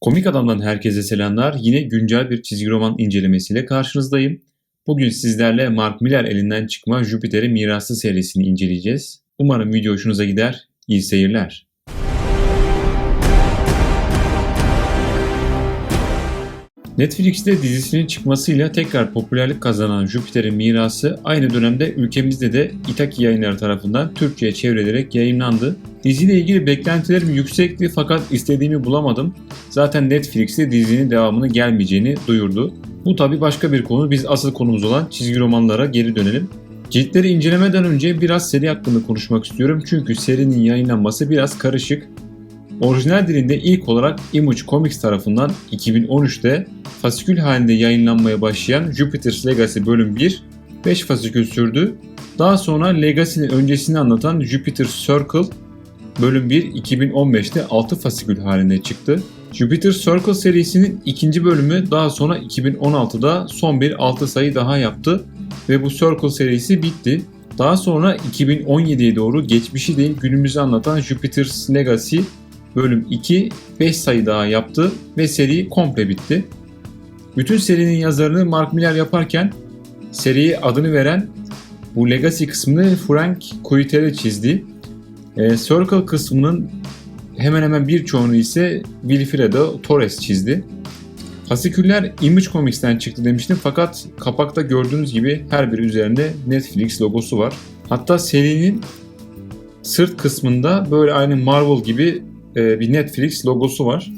Komik Adam'dan herkese selamlar. Yine güncel bir çizgi roman incelemesiyle karşınızdayım. Bugün sizlerle Mark Miller elinden çıkma Jüpiter'in Mirası serisini inceleyeceğiz. Umarım video hoşunuza gider. İyi seyirler. Netflix'te dizisinin çıkmasıyla tekrar popülerlik kazanan Jüpiter'in Mirası aynı dönemde ülkemizde de Itaki yayınları tarafından Türkçe'ye çevrilerek yayınlandı. Diziyle ilgili beklentilerim yüksekti fakat istediğimi bulamadım. Zaten Netflix'te dizinin devamını gelmeyeceğini duyurdu. Bu tabi başka bir konu. Biz asıl konumuz olan çizgi romanlara geri dönelim. Ciltleri incelemeden önce biraz seri hakkında konuşmak istiyorum. Çünkü serinin yayınlanması biraz karışık. Orijinal dilinde ilk olarak Image Comics tarafından 2013'te fasikül halinde yayınlanmaya başlayan Jupiter's Legacy bölüm 1 5 fasikül sürdü. Daha sonra Legacy'nin öncesini anlatan Jupiter Circle bölüm 1 2015'te 6 fasikül halinde çıktı. Jupiter Circle serisinin ikinci bölümü daha sonra 2016'da son bir 6 sayı daha yaptı ve bu Circle serisi bitti. Daha sonra 2017'ye doğru geçmişi değil günümüzü anlatan Jupiter's Legacy bölüm 2 5 sayı daha yaptı ve seri komple bitti. Bütün serinin yazarını Mark Miller yaparken seriye adını veren bu Legacy kısmını Frank Coitele çizdi. E, Circle kısmının hemen hemen birçoğunu ise Wilfredo Torres çizdi. Fasiküller Image Comics'ten çıktı demiştim fakat kapakta gördüğünüz gibi her biri üzerinde Netflix logosu var. Hatta serinin sırt kısmında böyle aynı Marvel gibi e, bir Netflix logosu var.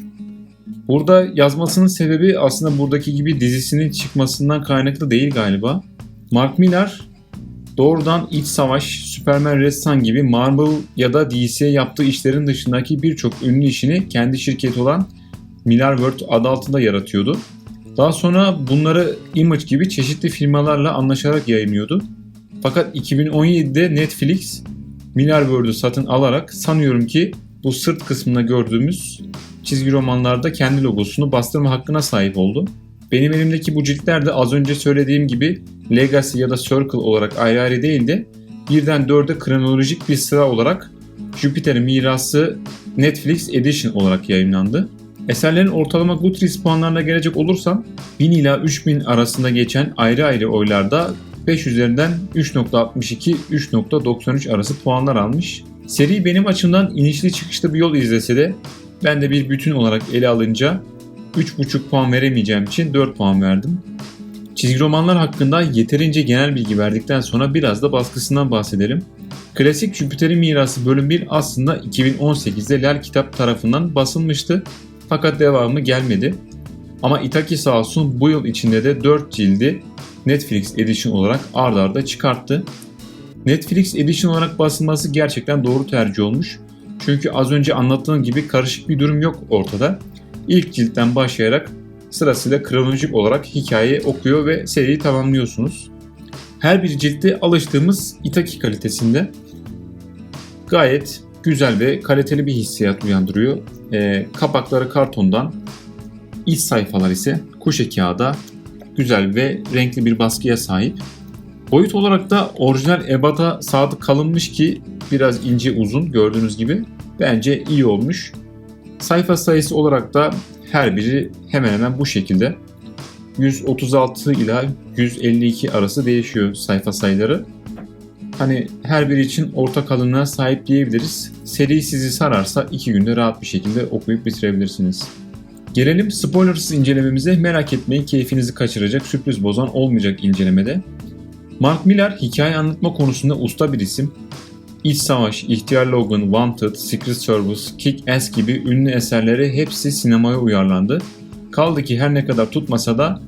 Burada yazmasının sebebi aslında buradaki gibi dizisinin çıkmasından kaynaklı değil galiba. Mark Millar doğrudan İç Savaş, Superman Red Son gibi Marvel ya da DC'ye yaptığı işlerin dışındaki birçok ünlü işini kendi şirketi olan Millar World adı altında yaratıyordu. Daha sonra bunları Image gibi çeşitli firmalarla anlaşarak yayınlıyordu. Fakat 2017'de Netflix Millar World'ü satın alarak sanıyorum ki bu sırt kısmında gördüğümüz çizgi romanlarda kendi logosunu bastırma hakkına sahip oldu. Benim elimdeki bu ciltler de az önce söylediğim gibi Legacy ya da Circle olarak ayrı ayrı değil de birden dörde kronolojik bir sıra olarak Jupiter'in mirası Netflix Edition olarak yayınlandı. Eserlerin ortalama Goodreads puanlarına gelecek olursam 1000 ila 3000 arasında geçen ayrı ayrı oylarda 5 üzerinden 3.62 3.93 arası puanlar almış. Seri benim açımdan inişli çıkışlı bir yol izlese de ben de bir bütün olarak ele alınca 3.5 puan veremeyeceğim için 4 puan verdim. Çizgi romanlar hakkında yeterince genel bilgi verdikten sonra biraz da baskısından bahsedelim. Klasik Jüpiter'in Mirası bölüm 1 aslında 2018'de Lel Kitap tarafından basılmıştı fakat devamı gelmedi. Ama Itaki sağ olsun bu yıl içinde de 4 cildi Netflix Edition olarak ard arda çıkarttı. Netflix Edition olarak basılması gerçekten doğru tercih olmuş. Çünkü az önce anlattığım gibi karışık bir durum yok ortada. İlk ciltten başlayarak sırasıyla kronolojik olarak hikayeyi okuyor ve seriyi tamamlıyorsunuz. Her bir ciltte alıştığımız Itaki kalitesinde gayet güzel ve kaliteli bir hissiyat uyandırıyor. E, kapakları kartondan, iç sayfalar ise kuşe kağıda güzel ve renkli bir baskıya sahip. Boyut olarak da orijinal ebata sadık kalınmış ki biraz ince uzun gördüğünüz gibi. Bence iyi olmuş. Sayfa sayısı olarak da her biri hemen hemen bu şekilde. 136 ila 152 arası değişiyor sayfa sayıları. Hani her biri için orta kalınlığa sahip diyebiliriz. Seri sizi sararsa 2 günde rahat bir şekilde okuyup bitirebilirsiniz. Gelelim spoilersız incelememize. Merak etmeyin keyfinizi kaçıracak, sürpriz bozan olmayacak incelemede. Mark Miller hikaye anlatma konusunda usta bir isim. İç Savaş, İhtiyar Logan, Wanted, Secret Service, Kick-Ass gibi ünlü eserleri hepsi sinemaya uyarlandı. Kaldı ki her ne kadar tutmasa da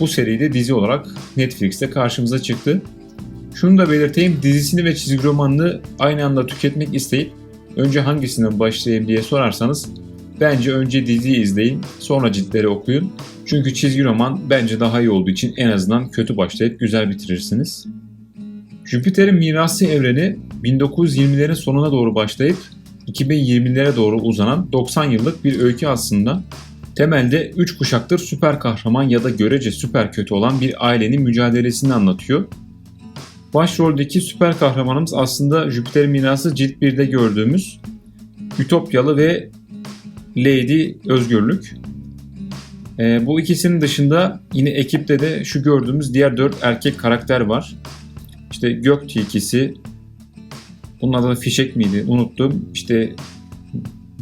bu seride dizi olarak Netflix'te karşımıza çıktı. Şunu da belirteyim dizisini ve çizgi romanını aynı anda tüketmek isteyip önce hangisinden başlayayım diye sorarsanız bence önce diziyi izleyin sonra ciltleri okuyun. Çünkü çizgi roman bence daha iyi olduğu için en azından kötü başlayıp güzel bitirirsiniz. Jüpiter'in mirası evreni 1920'lerin sonuna doğru başlayıp 2020'lere doğru uzanan 90 yıllık bir öykü aslında. Temelde 3 kuşaktır süper kahraman ya da görece süper kötü olan bir ailenin mücadelesini anlatıyor. Başroldeki süper kahramanımız aslında Jüpiter mirası cilt 1'de gördüğümüz Ütopyalı ve Lady Özgürlük. Ee, bu ikisinin dışında yine ekipte de şu gördüğümüz diğer dört erkek karakter var. İşte gök tilkisi, bunun adı fişek miydi unuttum. İşte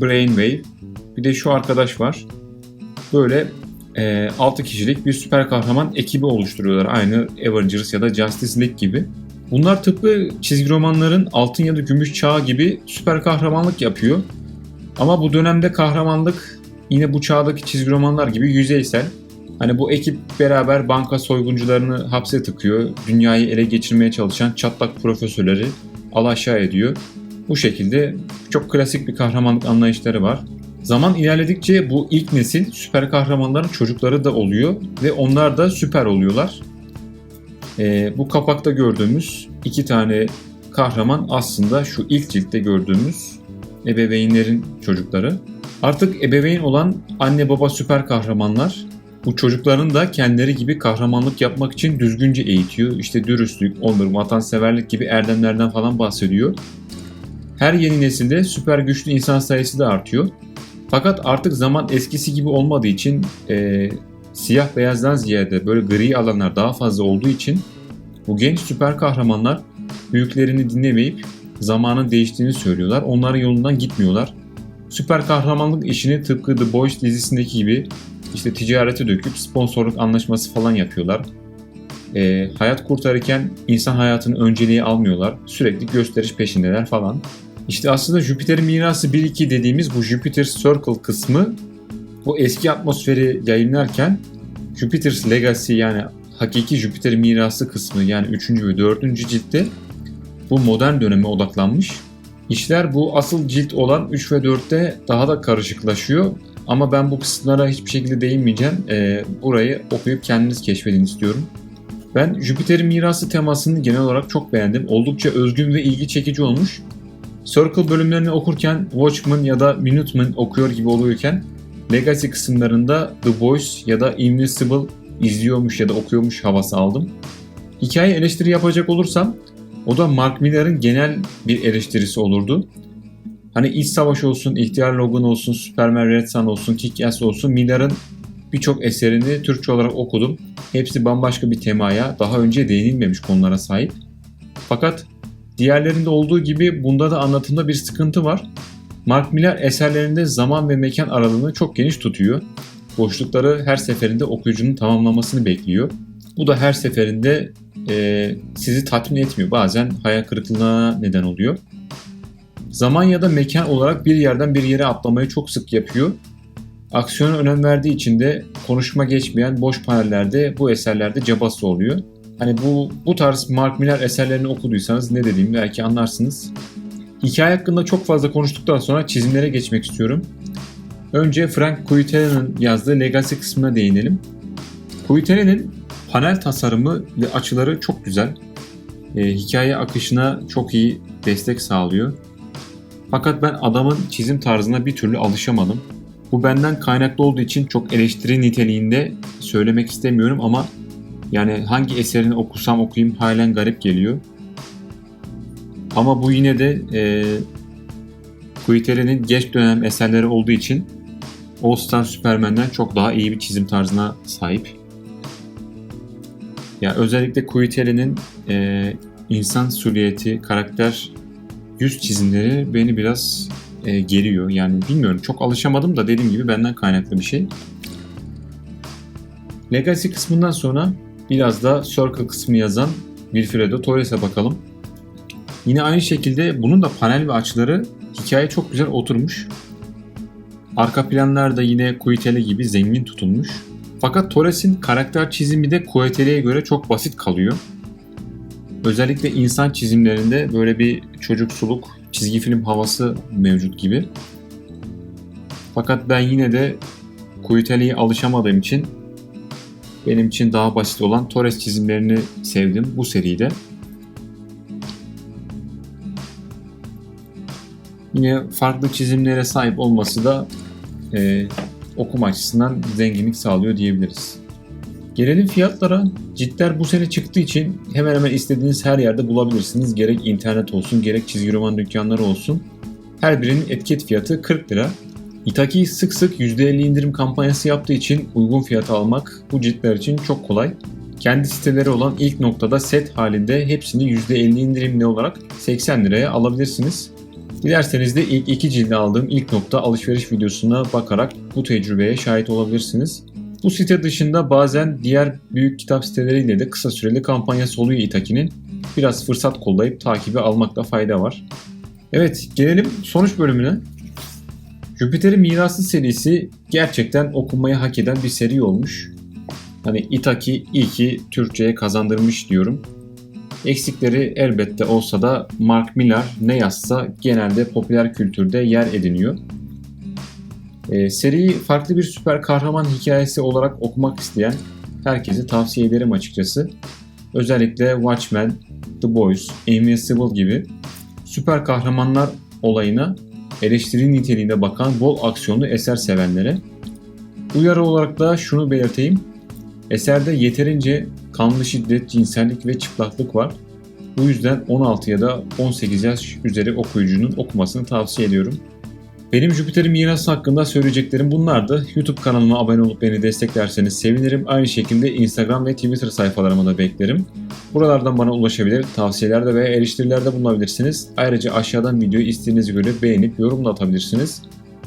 Brainwave, bir de şu arkadaş var. Böyle e, 6 kişilik bir süper kahraman ekibi oluşturuyorlar. Aynı Avengers ya da Justice League gibi. Bunlar tıpkı çizgi romanların altın ya da gümüş çağı gibi süper kahramanlık yapıyor. Ama bu dönemde kahramanlık yine bu çağdaki çizgi romanlar gibi yüzeysel. Hani bu ekip beraber banka soyguncularını hapse tıkıyor. Dünyayı ele geçirmeye çalışan çatlak profesörleri alaşağı ediyor. Bu şekilde çok klasik bir kahramanlık anlayışları var. Zaman ilerledikçe bu ilk nesil süper kahramanların çocukları da oluyor ve onlar da süper oluyorlar. Ee, bu kapakta gördüğümüz iki tane kahraman aslında şu ilk ciltte gördüğümüz ebeveynlerin çocukları. Artık ebeveyn olan anne baba süper kahramanlar bu çocukların da kendileri gibi kahramanlık yapmak için düzgünce eğitiyor. İşte dürüstlük, onur, vatanseverlik gibi erdemlerden falan bahsediyor. Her yeni nesilde süper güçlü insan sayısı da artıyor. Fakat artık zaman eskisi gibi olmadığı için e, siyah beyazdan ziyade böyle gri alanlar daha fazla olduğu için bu genç süper kahramanlar büyüklerini dinlemeyip zamanın değiştiğini söylüyorlar. Onların yolundan gitmiyorlar. Süper kahramanlık işini tıpkı The Boys dizisindeki gibi işte ticarete döküp sponsorluk anlaşması falan yapıyorlar. E, hayat kurtarırken insan hayatını önceliğe almıyorlar. Sürekli gösteriş peşindeler falan. İşte aslında Jüpiter'in mirası 1-2 dediğimiz bu Jupiter Circle kısmı bu eski atmosferi yayınlarken Jupiter's Legacy yani hakiki Jüpiter mirası kısmı yani 3. ve 4. ciltte bu modern döneme odaklanmış. İşler bu asıl cilt olan 3 ve 4'te daha da karışıklaşıyor. Ama ben bu kısımlara hiçbir şekilde değinmeyeceğim. Ee, burayı okuyup kendiniz keşfedin istiyorum. Ben Jüpiter'in mirası temasını genel olarak çok beğendim. Oldukça özgün ve ilgi çekici olmuş. Circle bölümlerini okurken Watchmen ya da Minutemen okuyor gibi oluyorken Legacy kısımlarında The Boys ya da Invincible izliyormuş ya da okuyormuş havası aldım. Hikaye eleştiri yapacak olursam o da Mark Miller'ın genel bir eleştirisi olurdu. Hani İç Savaş olsun, İhtiyar Logan olsun, Superman Red Son olsun, Kick-Ass olsun Miller'ın birçok eserini Türkçe olarak okudum. Hepsi bambaşka bir temaya, daha önce değinilmemiş konulara sahip. Fakat diğerlerinde olduğu gibi bunda da anlatımda bir sıkıntı var. Mark Miller eserlerinde zaman ve mekan aralığını çok geniş tutuyor. Boşlukları her seferinde okuyucunun tamamlamasını bekliyor. Bu da her seferinde e, sizi tatmin etmiyor. Bazen hayal kırıklığına neden oluyor. Zaman ya da mekan olarak bir yerden bir yere atlamayı çok sık yapıyor. Aksiyona önem verdiği için de konuşma geçmeyen boş panellerde bu eserlerde cabası oluyor. Hani bu bu tarz Mark Miller eserlerini okuduysanız ne dediğimi belki anlarsınız. Hikaye hakkında çok fazla konuştuktan sonra çizimlere geçmek istiyorum. Önce Frank Cuitela'nın yazdığı Legacy kısmına değinelim. Cuitela'nın panel tasarımı ve açıları çok güzel. E, hikaye akışına çok iyi destek sağlıyor. Fakat ben adamın çizim tarzına bir türlü alışamadım. Bu benden kaynaklı olduğu için çok eleştiri niteliğinde söylemek istemiyorum ama yani hangi eserini okusam okuyayım halen garip geliyor. Ama bu yine de e, Kuitele'nin geç dönem eserleri olduğu için All Star Superman'den çok daha iyi bir çizim tarzına sahip. Ya özellikle Kuitele'nin e, insan silüeti, karakter yüz çizimleri beni biraz e, geriyor. Yani bilmiyorum çok alışamadım da dediğim gibi benden kaynaklı bir şey. Legacy kısmından sonra biraz da Circle kısmı yazan Wilfredo Torres'e bakalım. Yine aynı şekilde bunun da panel ve açıları hikaye çok güzel oturmuş. Arka planlar da yine Kuitele gibi zengin tutulmuş. Fakat Torres'in karakter çizimi de Kuitele'ye göre çok basit kalıyor. Özellikle insan çizimlerinde böyle bir çocuksuluk, çizgi film havası mevcut gibi. Fakat ben yine de Kuitele'ye alışamadığım için benim için daha basit olan Torres çizimlerini sevdim bu seride. Yine farklı çizimlere sahip olması da e, okuma açısından zenginlik sağlıyor diyebiliriz. Gelelim fiyatlara. Ciltler bu sene çıktığı için hemen hemen istediğiniz her yerde bulabilirsiniz. Gerek internet olsun gerek çizgi roman dükkanları olsun. Her birinin etiket fiyatı 40 lira. Itaki sık sık %50 indirim kampanyası yaptığı için uygun fiyata almak bu ciltler için çok kolay. Kendi siteleri olan ilk noktada set halinde hepsini %50 indirimli olarak 80 liraya alabilirsiniz. Dilerseniz de ilk iki cildi aldığım ilk nokta alışveriş videosuna bakarak bu tecrübeye şahit olabilirsiniz. Bu site dışında bazen diğer büyük kitap siteleriyle de kısa süreli kampanyası oluyor Itaki'nin. Biraz fırsat kollayıp takibi almakta fayda var. Evet gelelim sonuç bölümüne. Jüpiter'in Mirası serisi gerçekten okunmayı hak eden bir seri olmuş. Hani Itaki iyi ki Türkçe'ye kazandırmış diyorum. Eksikleri elbette olsa da Mark Millar ne yazsa genelde popüler kültürde yer ediniyor. Ee, seriyi farklı bir süper kahraman hikayesi olarak okumak isteyen herkese tavsiye ederim açıkçası. Özellikle Watchmen, The Boys, Invincible gibi süper kahramanlar olayına eleştiri niteliğinde bakan bol aksiyonlu eser sevenlere. Uyarı olarak da şunu belirteyim. Eserde yeterince kanlı şiddet, cinsellik ve çıplaklık var. Bu yüzden 16 ya da 18 yaş üzeri okuyucunun okumasını tavsiye ediyorum. Benim Jüpiter'in mirası hakkında söyleyeceklerim bunlardı. YouTube kanalıma abone olup beni desteklerseniz sevinirim. Aynı şekilde Instagram ve Twitter sayfalarıma da beklerim. Buralardan bana ulaşabilir, tavsiyelerde ve eleştirilerde bulunabilirsiniz. Ayrıca aşağıdan videoyu istediğiniz göre beğenip yorum da atabilirsiniz.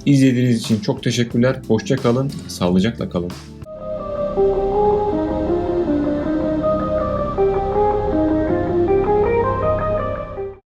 İzlediğiniz için çok teşekkürler. Hoşça kalın, sağlıcakla kalın.